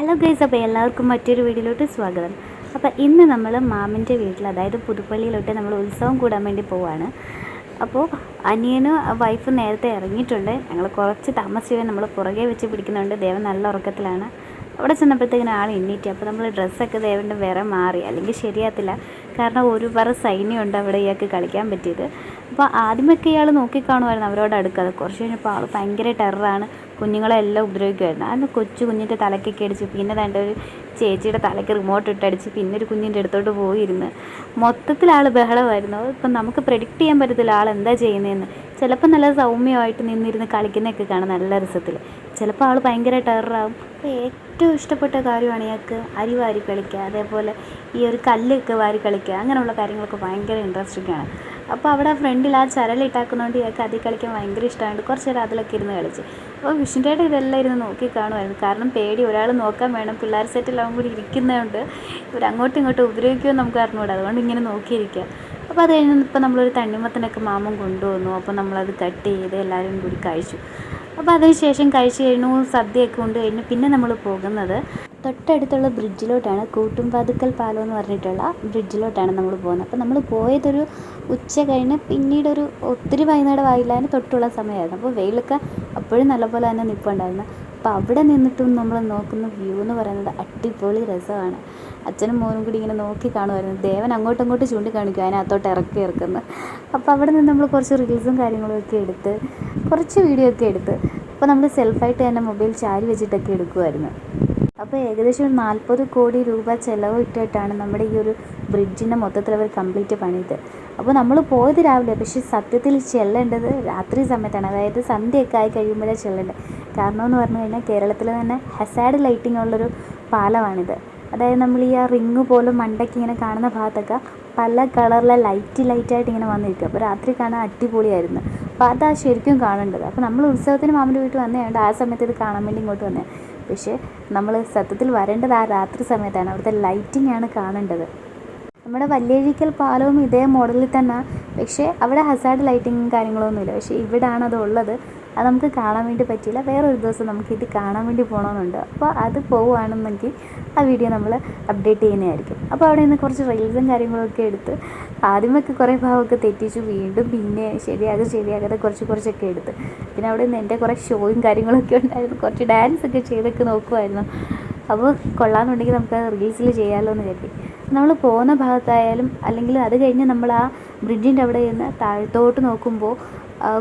Hello guys അപ്പോൾ എല്ലാവർക്കും മറ്റൊരു വീഡിയോയിലോട്ട് സ്വാഗതം. അപ്പോൾ ഇന്ന് നമ്മൾ മാമിന്റെ വീട്ടിൽ അതായത് പുതുപ്പള്ളിയിലോട്ട് നമ്മൾ ഉത്സവം കൂടാൻ വേണ്ടി പോവാണ്. അപ്പോൾ അനിയനും വൈഫ് നേരത്തെ ഇറങ്ങിയിട്ടുണ്ട്. ഞങ്ങൾ കുറച്ച് താമസിച്ച് നമ്മൾ പുറകെ വെച്ച് പിടിക്കുന്നുണ്ട്. ദേവൻ നല്ല ഉറക്കത്തിലാണ്. അവിടെ ചെന്നപ്പോഴത്തേക്കിനും ആൾ എണ്ണീറ്റ് അപ്പോൾ നമ്മൾ ഡ്രസ്സൊക്കെ ദേവന്റെ വേറെ മാറി. അല്ലെങ്കിൽ ശരിയാത്തില്ല കാരണം ഒരു പറ സൈന്യമുണ്ട് അവിടെ ഇയാൾക്ക് കളിക്കാൻ പറ്റിയത്. അപ്പോൾ ആദ്യമൊക്കെ ഇയാൾ നോക്കിക്കാണുമായിരുന്നു അവരോട് അടുക്കാതെ കുറച്ച് കഴിഞ്ഞപ്പോൾ ആൾ ഭയങ്കര ടെററാണ്. കുഞ്ഞുങ്ങളെല്ലാം ഉപദ്രവിക്കുമായിരുന്നു. അന്ന് കൊച്ചു കുഞ്ഞിന്റെ തലക്കൊക്കെ അടിച്ച് പിന്നെ തന്റെ ഒരു ചേച്ചിയുടെ തലയ്ക്ക് റിമോട്ട് ഇട്ടടിച്ച് പിന്നെ ഒരു കുഞ്ഞിന്റെ അടുത്തോട്ട് പോയിരുന്നു. മൊത്തത്തിൽ ആൾ ബഹളമായിരുന്നു. ഇപ്പം നമുക്ക് പ്രെഡിക്റ്റ് ചെയ്യാൻ പറ്റത്തില്ല ആൾ എന്താ ചെയ്യുന്നതെന്ന്. ചിലപ്പോൾ നല്ല സൗമ്യമായിട്ട് നിന്നിരുന്ന് കളിക്കുന്നതൊക്കെ കാണാം നല്ല രസത്തിൽ. ചിലപ്പോൾ ആൾ ഭയങ്കര ടെററാകും അപ്പോൾ ഏറ്റവും ഇഷ്ടപ്പെട്ട കാര്യമാണ് ഇയാൾക്ക് അരി വാരി കളിക്കുക അതേപോലെ ഈ ഒരു കല്ലൊക്കെ വാരി കളിക്കുക അങ്ങനെയുള്ള കാര്യങ്ങളൊക്കെ ഭയങ്കര ഇൻട്രസ്റ്റിംഗ് ആണ് അപ്പോൾ അവിടെ ഫ്രണ്ടിൽ ആ ചരലിട്ടാക്കുന്നതുകൊണ്ട് ഇയാൾക്ക് അതിൽ കളിക്കാൻ ഭയങ്കര ഇഷ്ടമായിട്ട് കുറച്ച് നേരം അതിലൊക്കെ ഇരുന്ന് കളിച്ച്. അപ്പോൾ വിഷ്ണുട്ടേട്ടൻ ഇതെല്ലാം ഇരുന്ന് നോക്കി കാണുമായിരുന്നു. കാരണം പേടി ഒരാൾ നോക്കാൻ വേണം പിള്ളേർ സെറ്റെല്ലാം കൂടി ഇരിക്കുന്നതുകൊണ്ട് ഇവർ അങ്ങോട്ടും ഇങ്ങോട്ടും ഉപദ്രവിക്കുമെന്ന് നമുക്ക് അറിഞ്ഞുകൂടാ അതുകൊണ്ട് ഇങ്ങനെ നോക്കിയിരിക്കുക അപ്പോൾ അത് കഴിഞ്ഞ് ഇപ്പോൾ നമ്മളൊരു തണ്ണിമത്തനൊക്കെ മാമൻ കൊണ്ടുവന്നു. അപ്പോൾ നമ്മളത് കട്ട് ചെയ്ത് എല്ലാവരും കൂടി കഴിച്ചു. അപ്പോൾ അതിനുശേഷം കഴിച്ചു കഴിഞ്ഞു സദ്യയൊക്കെ കൊണ്ട് കഴിഞ്ഞു പിന്നെ നമ്മൾ പോകുന്നത്. തൊട്ടടുത്തുള്ള ബ്രിഡ്ജിലോട്ടാണ്. കൂട്ടുംപാതുക്കൽ പാലം എന്ന് പറഞ്ഞിട്ടുള്ള ബ്രിഡ്ജിലോട്ടാണ് നമ്മൾ പോകുന്നത്. അപ്പോൾ നമ്മൾ പോയതൊരു ഉച്ച കഴിഞ്ഞ് പിന്നീടൊരു ഒത്തിരി വൈകുന്നേരം വായില്ലാതിന് തൊട്ടുള്ള സമയമായിരുന്നു. അപ്പോൾ വെയിലൊക്കെ അപ്പോഴും നല്ലപോലെ തന്നെ നിൽപ്പുണ്ടായിരുന്നു അപ്പോൾ അവിടെ നിന്നിട്ടും നമ്മൾ നോക്കുന്ന വ്യൂ എന്ന് പറയുന്നത് അടിപൊളി രസമാണ്. അച്ഛനും മോനും കൂടി ഇങ്ങനെ നോക്കി കാണുമായിരുന്നു. ദേവൻ അങ്ങോട്ടും ഇങ്ങോട്ടും ചൂണ്ടിക്കാണിക്കും അതിനകത്തോട്ട് ഇറക്കി ഇറക്കുന്നത് അപ്പോൾ അവിടെ നിന്ന് നമ്മൾ കുറച്ച് റീൽസും കാര്യങ്ങളും ഒക്കെ എടുത്ത് കുറച്ച് വീഡിയോ ഒക്കെ എടുത്ത് അപ്പോൾ നമ്മൾ സെൽഫായിട്ട് തന്നെ മൊബൈൽ ചാരി വെച്ചിട്ടൊക്കെ എടുക്കുമായിരുന്നു അപ്പോൾ ഏകദേശം ഒരു നാൽപ്പത് കോടി രൂപ ചിലവ് ഇട്ടിട്ടാണ് നമ്മുടെ ഈ ഒരു ബ്രിഡ്ജിന്റെ മൊത്തത്തിൽ അവർ കംപ്ലീറ്റ് പണിത്. അപ്പോൾ നമ്മൾ പോയത് രാവിലെ പക്ഷേ സത്യത്തിൽ ചെല്ലേണ്ടത് രാത്രി സമയത്താണ്. അതായത് സന്ധ്യയൊക്കെ ആയി കഴിയുമ്പോഴേ ചെല്ലേണ്ടത്. കാരണം എന്ന് പറഞ്ഞു കഴിഞ്ഞാൽ കേരളത്തിൽ തന്നെ ഹസാഡ് ലൈറ്റിംഗ് ഉള്ളൊരു പാലമാണിത്. അതായത് നമ്മൾ ഈ ആ റിങ് പോലും മണ്ടയ്ക്ക് ഇങ്ങനെ കാണുന്ന ഭാഗത്തൊക്കെ പല കളറിലെ ലൈറ്റ് ലൈറ്റായിട്ട് ഇങ്ങനെ വന്നിരിക്കും. അപ്പോൾ രാത്രി കാണാൻ അടിപൊളിയായിരുന്നു. അപ്പോൾ അതാ ശരിക്കും കാണേണ്ടത്. അപ്പോൾ നമ്മൾ ഉത്സവത്തിന് മാമന്റെ വീട്ടിൽ വന്നതുകൊണ്ട് ആ സമയത്ത് ഇത് കാണാൻ വേണ്ടി ഇങ്ങോട്ട് വന്നത് പക്ഷേ നമ്മൾ സത്യത്തിൽ വരേണ്ടത് ആ രാത്രി സമയത്താണ്. അവിടുത്തെ ലൈറ്റിംഗ് ആണ് കാണേണ്ടത്. നമ്മുടെ വല്യഴിക്കൽ പാലവും ഇതേ മോഡലിൽ തന്നെ. പക്ഷേ അവിടെ ഹസാഡ് ലൈറ്റിങ്ങും കാര്യങ്ങളൊന്നുമില്ല. പക്ഷേ ഇവിടാണ് അത് ഉള്ളത് അത് നമുക്ക് കാണാൻ വേണ്ടി പറ്റിയില്ല. വേറൊരു ദിവസം നമുക്കിത് കാണാൻ വേണ്ടി പോകണമെന്നുണ്ട് അപ്പോൾ അത് പോവുകയാണെന്നെങ്കിൽ ആ വീഡിയോ നമ്മൾ അപ്ഡേറ്റ് ചെയ്യുന്നതായിരിക്കും. അപ്പോൾ അവിടെ നിന്ന് കുറച്ച് റീൽസും കാര്യങ്ങളൊക്കെ എടുത്ത് ആദ്യമൊക്കെ കുറേ ഭാഗമൊക്കെ തെറ്റിച്ചു. വീണ്ടും പിന്നെ ശരിയാകും ശരിയാകാതെ കുറച്ച് കുറച്ചൊക്കെ എടുത്ത്. പിന്നെ അവിടെ നിന്ന് എന്റെ കുറേ ഷോയും കാര്യങ്ങളൊക്കെ ഉണ്ടായിരുന്നു. കുറച്ച് ഡാൻസ് ഒക്കെ ചെയ്തൊക്കെ നോക്കുമായിരുന്നു അപ്പോൾ കൊള്ളാമെന്നുണ്ടെങ്കിൽ നമുക്ക് റീൽസിൽ ചെയ്യാമല്ലോ എന്ന് കരുതി. നമ്മൾ പോകുന്ന ഭാഗത്തായാലും അല്ലെങ്കിൽ അത് കഴിഞ്ഞ് നമ്മൾ ആ ബ്രിഡ്ജിന്റെ അവിടെ നിന്ന് താഴത്തോട്ട് നോക്കുമ്പോൾ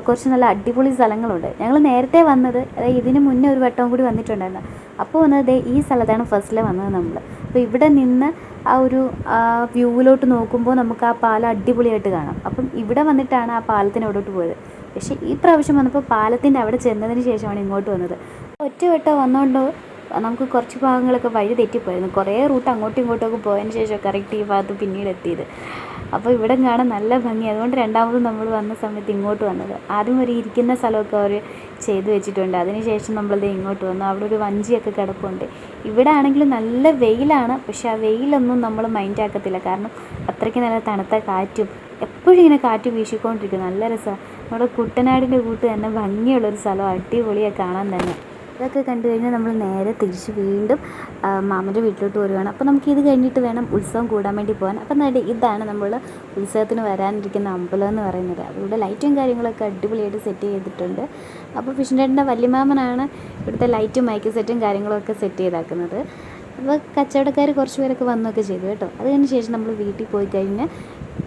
കുറച്ച് നല്ല അടിപൊളി സ്ഥലങ്ങളുണ്ട്. ഞങ്ങൾ നേരത്തെ വന്നത് അതായത് ഇതിന് മുന്നേ ഒരു വട്ടവും കൂടി വന്നിട്ടുണ്ടായിരുന്നു. അപ്പോൾ വന്നത് ഈ സ്ഥലത്താണ് ഫസ്റ്റിൽ വന്നത് നമ്മൾ അപ്പോൾ ഇവിടെ നിന്ന് ആ ഒരു വ്യൂവിലോട്ട് നോക്കുമ്പോൾ നമുക്ക് ആ പാലം അടിപൊളിയായിട്ട് കാണാം. അപ്പം ഇവിടെ വന്നിട്ടാണ് ആ പാലത്തിന് അവിടോട്ട് പോയത്. പക്ഷേ ഈ പ്രാവശ്യം വന്നപ്പോൾ പാലത്തിന്റെ അവിടെ ചെന്നതിന് ശേഷമാണ് ഇങ്ങോട്ട് വന്നത്. ഒറ്റ വട്ടം വന്നുകൊണ്ട് നമുക്ക് കുറച്ച് ഭാഗങ്ങളൊക്കെ വഴി തെറ്റിപ്പോയിരുന്നു. കുറേ റൂട്ട് അങ്ങോട്ടും ഇങ്ങോട്ടും ഒക്കെ പോയതിന് ശേഷം കറക്റ്റ് ഈ ഭാഗത്ത് പിന്നീട് എത്തിയത്. അപ്പോൾ ഇവിടെ കാണാൻ നല്ല ഭംഗി. അതുകൊണ്ട് രണ്ടാമതും നമ്മൾ വന്ന സമയത്ത് ഇങ്ങോട്ട് വന്നത്. ആദ്യം ഒരു ഇരിക്കുന്ന സ്ഥലമൊക്കെ അവർ ചെയ്തു വെച്ചിട്ടുണ്ട്. അതിനുശേഷം നമ്മളത് ഇങ്ങോട്ട് വന്നു. അവിടെ ഒരു വഞ്ചിയൊക്കെ കിടപ്പുണ്ട്. ഇവിടെ ആണെങ്കിൽ നല്ല വെയിലാണ്. പക്ഷെ ആ വെയിലൊന്നും നമ്മൾ മൈൻഡ് ആക്കത്തില്ല. കാരണം അത്രയ്ക്ക് നല്ല തണുത്ത കാറ്റും എപ്പോഴും ഇങ്ങനെ കാറ്റ് വീശിക്കൊണ്ടിരിക്കും. നല്ല രസമാണ്. നമ്മുടെ കുട്ടനാടിന്റെ കൂട്ട് തന്നെ ഭംഗിയുള്ളൊരു സ്ഥലം. അടിപൊളിയാണ് കാണാൻ തന്നെ. ഇതൊക്കെ കണ്ടു കഴിഞ്ഞാൽ നമ്മൾ നേരെ തിരിച്ച് വീണ്ടും മാമന്റെ വീട്ടിലോട്ട് വരുവാണ് അപ്പോൾ നമുക്ക് ഇത് കഴിഞ്ഞിട്ട് വേണം ഉത്സവം കൂടാൻ വേണ്ടി പോകാൻ. അപ്പം നേടി ഇതാണ് നമ്മൾ ഉത്സവത്തിന് വരാനിരിക്കുന്ന അമ്പലം എന്ന് പറയുന്നത്. അതുകൊണ്ട് ലൈറ്റും കാര്യങ്ങളൊക്കെ അടിപൊളിയായിട്ട് സെറ്റ് ചെയ്തിട്ടുണ്ട്. അപ്പോൾ ഫിഷിന്റെ വല്യമാമനാണ് ഇവിടുത്തെ ലൈറ്റും മൈക്ക് സെറ്റും കാര്യങ്ങളൊക്കെ സെറ്റ് ചെയ്താക്കുന്നത്. അപ്പോൾ കച്ചവടക്കാർ കുറച്ച് പേരൊക്കെ വന്നൊക്കെ ചെയ്തു കേട്ടോ. അതിന് ശേഷം നമ്മൾ വീട്ടിൽ പോയി കഴിഞ്ഞ്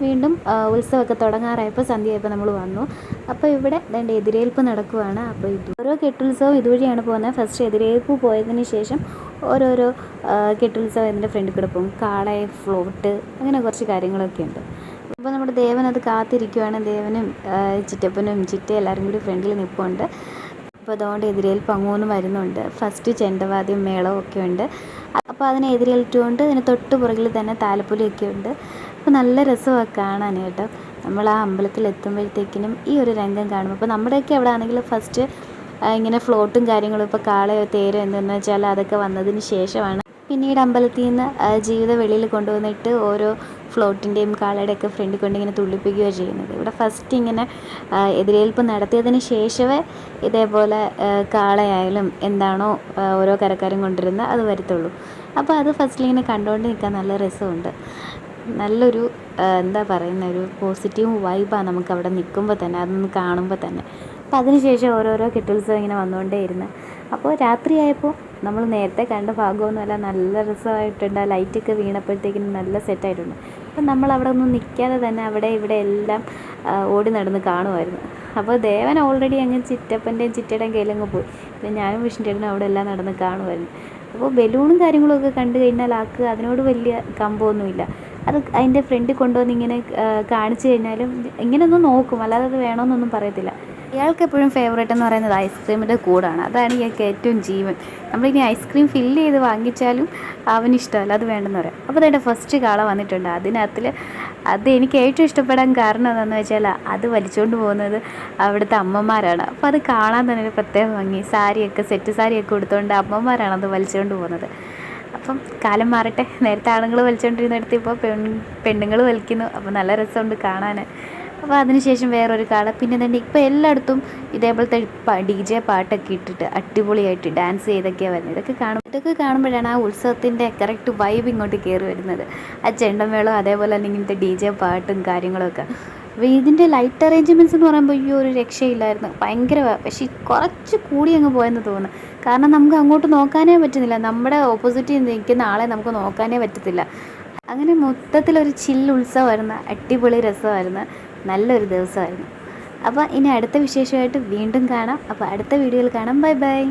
വീണ്ടും ഉത്സവമൊക്കെ തുടങ്ങാറായപ്പോൾ സന്ധ്യയായപ്പോൾ നമ്മൾ വന്നു. അപ്പോൾ ഇവിടെ രണ്ട് എതിരേൽപ്പ് നടക്കുവാണ്. അപ്പോൾ ഇത് ഓരോ കെട്ടുത്സവം ഇതുവഴിയാണ് പോകുന്നത്. ഫസ്റ്റ് എതിരേൽപ്പ് പോയതിന് ശേഷം ഓരോരോ കെട്ടുത്സവം ഇതിന്റെ ഫ്രണ്ട് കൂടെ പോകും. ഫ്ലോട്ട് അങ്ങനെ കുറച്ച് കാര്യങ്ങളൊക്കെ ഉണ്ട്. അപ്പോൾ നമ്മുടെ ദേവൻ അത് കാത്തിരിക്കുവാണ്. ദേവനും ചിറ്റപ്പനും ചിറ്റ എല്ലാവരും കൂടി ഫ്രണ്ടിൽ നിൽപ്പുണ്ട് അപ്പോൾ അതുകൊണ്ട് എതിരേൽപ്പ് അങ്ങോന്നും വരുന്നുണ്ട്. ഫസ്റ്റ് ചെണ്ടവാദ്യം മേളവും ഒക്കെ ഉണ്ട്. അപ്പോൾ അതിനെ എതിരേൽറ്റുകൊണ്ട് അതിന് തൊട്ട് പുറകിൽ തന്നെ താലപ്പൊലിയൊക്കെ ഉണ്ട്. അപ്പോൾ നല്ല രസമാണ് കാണാൻ കേട്ടോ. നമ്മൾ ആ അമ്പലത്തിൽ എത്തുമ്പോഴത്തേക്കിനും ഈ ഒരു രംഗം കാണും അപ്പോൾ നമ്മുടെയൊക്കെ അവിടെ ആണെങ്കിൽ ഫസ്റ്റ് ഇങ്ങനെ ഫ്ലോട്ടും കാര്യങ്ങളും ഇപ്പോൾ കാളയോ തേരോ എന്തെന്ന് വെച്ചാൽ അതൊക്കെ വന്നതിന് ശേഷമാണ്. പിന്നീട് അമ്പലത്തിൽ നിന്ന് ജീവിത വെളിയിൽ കൊണ്ടുവന്നിട്ട് ഓരോ ഫ്ലോട്ടിന്റെയും കാളയുടെയൊക്കെ ഫ്രണ്ടിൽ കൊണ്ട് ഇങ്ങനെ തുള്ളിപ്പിക്കുകയോ ചെയ്യുന്നത്. ഇവിടെ ഫസ്റ്റ് ഇങ്ങനെ എതിരേൽപ്പ് നടത്തിയതിന് ശേഷമേ ഇതേപോലെ കാളയായാലും എന്താണോ ഓരോ കരക്കാരും കൊണ്ടിരുന്നത് അത് വരത്തുള്ളൂ. അപ്പോൾ അത് ഫസ്റ്റിൽ ഇങ്ങനെ കണ്ടുകൊണ്ട് നിൽക്കാൻ നല്ല രസമുണ്ട്. നല്ലൊരു എന്താ പറയുന്ന ഒരു പോസിറ്റീവ് വൈബാണ് നമുക്ക് അവിടെ നിൽക്കുമ്പോൾ തന്നെ അതൊന്ന് കാണുമ്പോൾ തന്നെ. അപ്പോൾ അതിനുശേഷം ഓരോരോ കെട്ടുത്സവം ഇങ്ങനെ വന്നുകൊണ്ടേയിരുന്നു. അപ്പോൾ രാത്രിയായപ്പോൾ നമ്മൾ നേരത്തെ കണ്ട ഭാഗമൊന്നുമല്ല നല്ല രസമായിട്ടുണ്ട്. ആ ലൈറ്റൊക്കെ വീണപ്പോഴത്തേക്കിനും നല്ല സെറ്റായിട്ടുണ്ട് അപ്പം നമ്മൾ അവിടെ ഒന്നും നിൽക്കാതെ തന്നെ അവിടെ ഇവിടെ എല്ലാം ഓടി നടന്ന് കാണുമായിരുന്നു. അപ്പോൾ ദേവൻ ഓൾറെഡി അങ്ങ് ചിറ്റപ്പന്റെയും ചിറ്റയുടെയും കയ്യിലങ്ങ് പോയി. പിന്നെ ഞാനും വിഷ്ണുചേട്ടനും അവിടെ എല്ലാം നടന്ന് കാണുമായിരുന്നു. അപ്പോൾ ബലൂണും കാര്യങ്ങളും ഒക്കെ കണ്ടു കഴിഞ്ഞാൽ ആക്ക് അതിനോട് വലിയ കമ്പമൊന്നുമില്ല. അത് അതിന്റെ ഫ്രണ്ടിൽ കൊണ്ടുവന്ന് ഇങ്ങനെ കാണിച്ചു കഴിഞ്ഞാലും ഇങ്ങനെ ഒന്ന് നോക്കും. അല്ലാതെ അത് വേണമെന്നൊന്നും പറയത്തില്ല. ഇയാൾക്ക് എപ്പോഴും ഫേവറേറ്റ് എന്ന് പറയുന്നത് ഐസ്ക്രീമിന്റെ കൂടാണ്. അതാണ് ഇയാൾക്ക് ഏറ്റവും ജീവൻ. നമ്മളിനി ഐസ്ക്രീം ഫില്ല് ചെയ്ത് വാങ്ങിച്ചാലും അവന് ഇഷ്ടമല്ല. അത് വേണ്ടെന്ന് പറയാം. അപ്പോൾ അതിന്റെ ഫസ്റ്റ് കാള വന്നിട്ടുണ്ട്. അതിനകത്തിൽ അത് എനിക്ക് ഏറ്റവും ഇഷ്ടപ്പെടാൻ കാരണം എന്താണെന്ന് വെച്ചാൽ അത് വലിച്ചുകൊണ്ട് പോകുന്നത് അവിടുത്തെ അമ്മമാരാണ്. അപ്പോൾ അത് കാണാൻ തന്നെ ഒരു പ്രത്യേക ഭംഗി. സാരിയൊക്കെ സെറ്റ് സാരിയൊക്കെ കൊടുത്തുകൊണ്ട് അമ്മമാരാണ് അത് വലിച്ചുകൊണ്ട് പോകുന്നത്. അപ്പം കാലം മാറട്ടെ. നേരത്തെ ആണുങ്ങൾ വലിച്ചുകൊണ്ടിരുന്നിടത്ത് ഇപ്പോൾ പെൺ പെണ്ണുങ്ങൾ വലിക്കുന്നു. അപ്പോൾ നല്ല രസമുണ്ട് കാണാൻ അപ്പോൾ അതിനുശേഷം വേറൊരു കാള. പിന്നെ തന്നെ ഇപ്പോൾ എല്ലായിടത്തും ഇതേപോലത്തെ ഡി ജെ പാട്ടൊക്കെ ഇട്ടിട്ട് അടിപൊളിയായിട്ട് ഡാൻസ് ചെയ്തൊക്കെയാണ് വരുന്നത്. ഇതൊക്കെ കാണും ഇതൊക്കെ കാണുമ്പോഴാണ് ആ ഉത്സവത്തിന്റെ കറക്റ്റ് വൈബ് ഇങ്ങോട്ട് കയറി വരുന്നത്. ആ ചെണ്ടമേളം അതേപോലെ തന്നെ ഇങ്ങനത്തെ ഡി ജെ പാട്ടും കാര്യങ്ങളൊക്കെ. അപ്പോൾ ഇതിന്റെ ലൈറ്റ് അറേഞ്ച്മെന്റ്സ് എന്ന് പറയുമ്പോൾ ഈ ഒരു രക്ഷയില്ലായിരുന്നു. ഭയങ്കര പക്ഷേ കുറച്ച് കൂടി അങ്ങ് പോയെന്ന് തോന്നുന്നു. കാരണം നമുക്ക് അങ്ങോട്ട് നോക്കാനേ പറ്റുന്നില്ല. നമ്മുടെ ഓപ്പോസിറ്റ് നിൽക്കുന്ന ആളെ നമുക്ക് നോക്കാനേ പറ്റത്തില്ല. അങ്ങനെ മൊത്തത്തിലൊരു ചില്ല് ഉത്സവമായിരുന്നു. അടിപൊളി രസമായിരുന്നു. നല്ലൊരു ദിവസമായിരുന്നു. അപ്പോൾ ഇനി അടുത്ത വിശേഷമായിട്ട് വീണ്ടും കാണാം. അപ്പോൾ അടുത്ത വീഡിയോയിൽ കാണാം. Bye bye